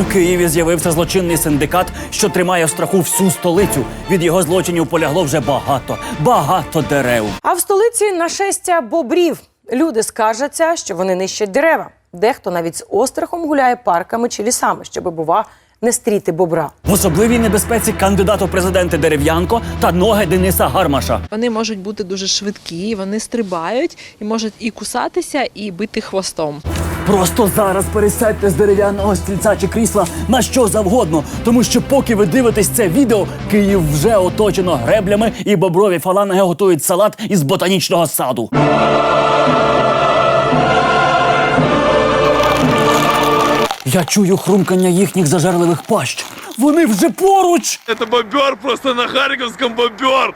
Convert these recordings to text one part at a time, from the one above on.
У Києві з'явився злочинний синдикат, що тримає в страху всю столицю. Від його злочинів полягло вже багато, багато дерев. А в столиці нашестя бобрів. Люди скаржаться, що вони нищать дерева. Дехто навіть з острахом гуляє парками чи лісами, щоби, бува, не стріти бобра. В особливій небезпеці кандидат у президенти Дерев'янко та ноги Дениса Гармаша. Вони можуть бути дуже швидкі, вони стрибають і можуть і кусатися, і бити хвостом. Просто зараз пересядьте з дерев'яного стільця чи крісла на що завгодно, тому що поки ви дивитесь це відео, Київ вже оточено греблями і боброві фаланги готують салат із ботанічного саду. Я чую хрумкання їхніх зажерливих пащ. Вони вже поруч. Это бобер просто на Харьковском бобер.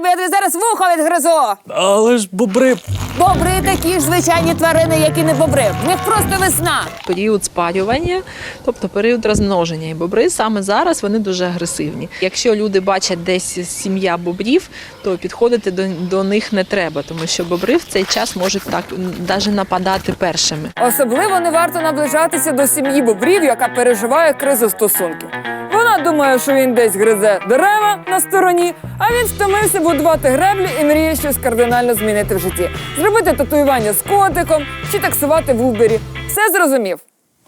Бо я тобі зараз вухо відгризу. Але ж бобри. Бобри такі ж звичайні тварини, як і не бобри. В них просто весна. Період спарювання, тобто період розмноження. І бобри саме зараз вони дуже агресивні. Якщо люди бачать десь сім'я бобрів, то підходити до, до них не треба, тому що бобри в цей час можуть так навіть нападати першими. Особливо не варто наближатися до сім'ї бобрів, яка переживає кризу стосунків. Вона думає, що він десь гризе дерева на стороні, а він втомився будувати греблі і мріє щось кардинально змінити в житті. Зробити татуювання з котиком чи таксувати в Убері. Все зрозумів.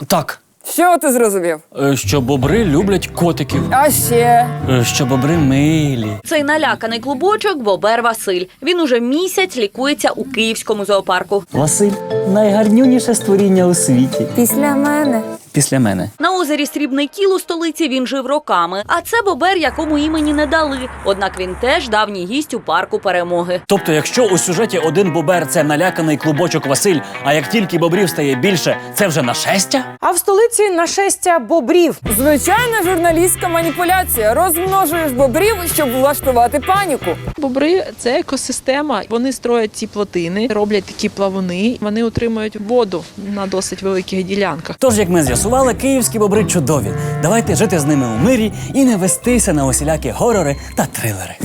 Так, Що ти зрозумів? е, що бобри люблять котиків, А ще е, що бобри милі. Цей наляканий клубочок Бобер Василь. Він уже місяць лікується у київському зоопарку. Василь найгарнюніше створіння у світі. після мене. Після мене. На озері Срібний Кіл у столиці він жив роками. А це Бобер, якому імені не дали. Однак він теж давній гість у парку перемоги. Тобто, якщо у сюжеті один бобер це наляканий клубочок Василь, а як тільки бобрів стає більше, це вже нашестя? А в столиці нашестя бобрів. Звичайна журналістська маніпуляція. Розмножуєш бобрів, щоб влаштувати паніку. Бобри це екосистема. Вони строять ці плотини, роблять такі плавуни. Вони утримують воду на досить великих ділянках. Тож, як ми з'ясували, київські бобри чудові. Давайте жити з ними у мирі і не вестися на усілякі горори та трилери.